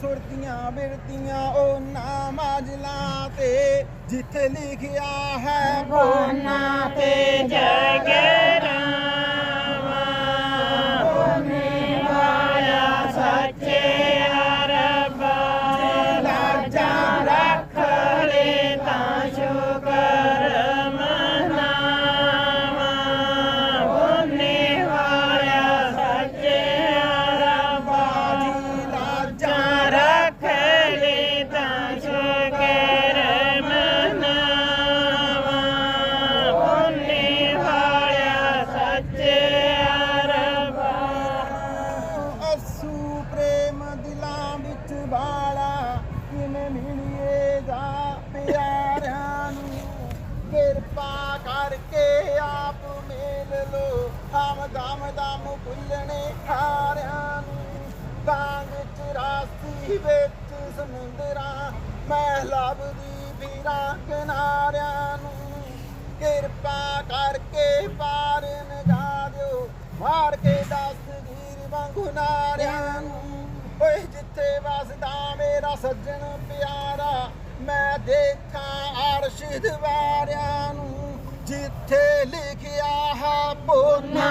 ਸੁਰਤੀਆਂ ਬਿਰਤੀਆਂ ਉਹ ਨਾਮਾਜਲਾ ਤੇ ਜਿੱਥੇ ਲਿਖਿਆ ਹੈ ਬੋਨਾ ਤੇ ਜਗ ਦਿਲਾਂ ਵਿੱਚ ਬਾਲਾ ਕਿਵੇਂ ਮਿਲੀਏ ਦਾ ਪਿਆਰਿਆਂ ਨੂੰ? ਕਿਰਪਾ ਕਰਕੇ ਆਪ ਮੇਲ ਲੋ ਹਮ ਦਮ ਦਮ ਭੁੱਲਣੇ ਖਾਰਿਆਂ ਨੂੰ। ਕਾਂਗ ਚ ਰਾਸੀ ਵਿੱਚ ਸਮੁੰਦਰਾਂ, ਮੈਂ ਲੱਭਦੀ ਫਿਰਾਂ ਕਿਨਾਰਿਆਂ ਨੂੰ। ਕਿਰਪਾ ਕਰਕੇ ਪਾਰ ਨਗਾ ਦਿਓ। ਮਾਰ ਕੇ ਦਸ ਗੀਰ ਵਾਂਗੂ ਨਾਰਿਆਂ ਨੂੰ। ਮੇਰਾ ਸੱਜਣ ਪਿਆਰਾ ਮੈਂ ਦੇਖਾਂ ਅਰਸ਼ ਦਵਾਰਿਆਂ ਨੂੰ ਜਿੱਥੇ ਲਿਖਿਆ ਹੈ ਬੋਨਾ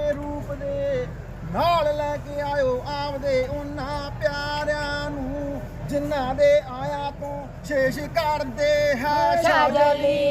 ਸਾਵੇਂ ਰੂਪ ਦੇ ਨਾਲ ਲੈ ਕੇ ਆਇਓ ਆਪਦੇ ਉਹਨਾਂ ਪਿਆਰਿਆਂ ਨੂੰ ਜਿਨ੍ਹਾਂ ਦੇ ਆਇਆ ਤੋਂ ਸ਼ੇਸ਼ ਕਰਦੇ ਹੈ ਸ਼ਾਜਲੀ ਦੀਆਂ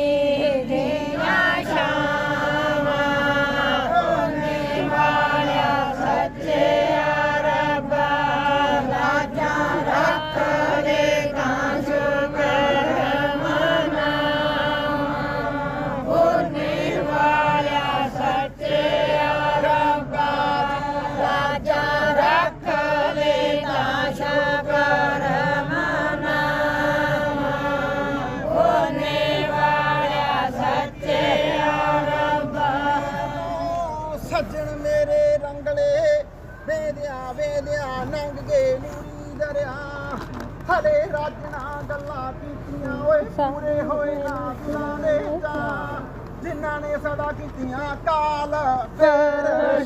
ਹਲੇ ਰਾਜਣਾ ਗੱਲਾਂ ਕੀਤੀਆਂ ਓਏ ਪੂਰੇ ਹੋਏ ਨਾ ਦਿਲਾਂ ਦੇ ਚਾਅ। ਜਿਨ੍ਹਾਂ ਨੇ ਸਦਾ ਕੀਤੀਆਂ ਕਾਲ ਫੇਰ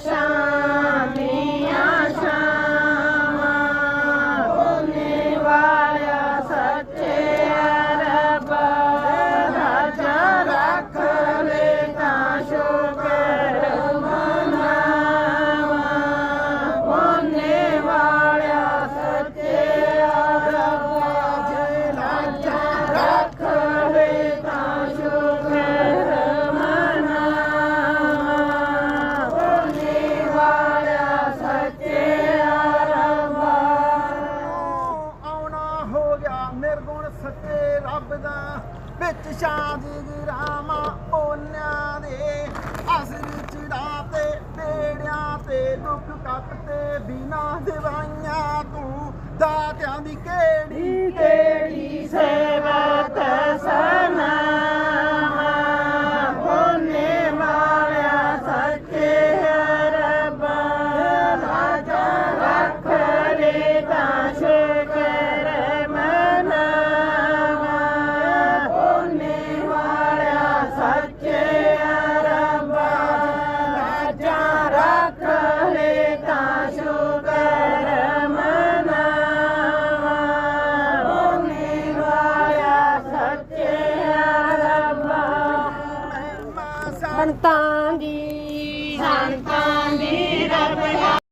ਰੱਬ ਦਾ, ਵਿੱਚ ਸ਼ਾਦ ਗਰਾਮਾ ਓਨਿਆਂ ਦੇ। ਅਸਰ ਚੜਾ ਤੇ ਬੇੜਿਆਂ ਤੇ, ਦੁੱਖ ਕੱਟ ਤੇ ਬਿਨਾ ਦਵਾਈਆਂ ਤੂੰ ਦਾਤਿਆਂ ਦੀ ਕਿਹੜੀ ਤੇਰੀ ਸੰਤਾਂ ਦੀ ਸੰਤਾਂ ਦੀ ਰੱਬ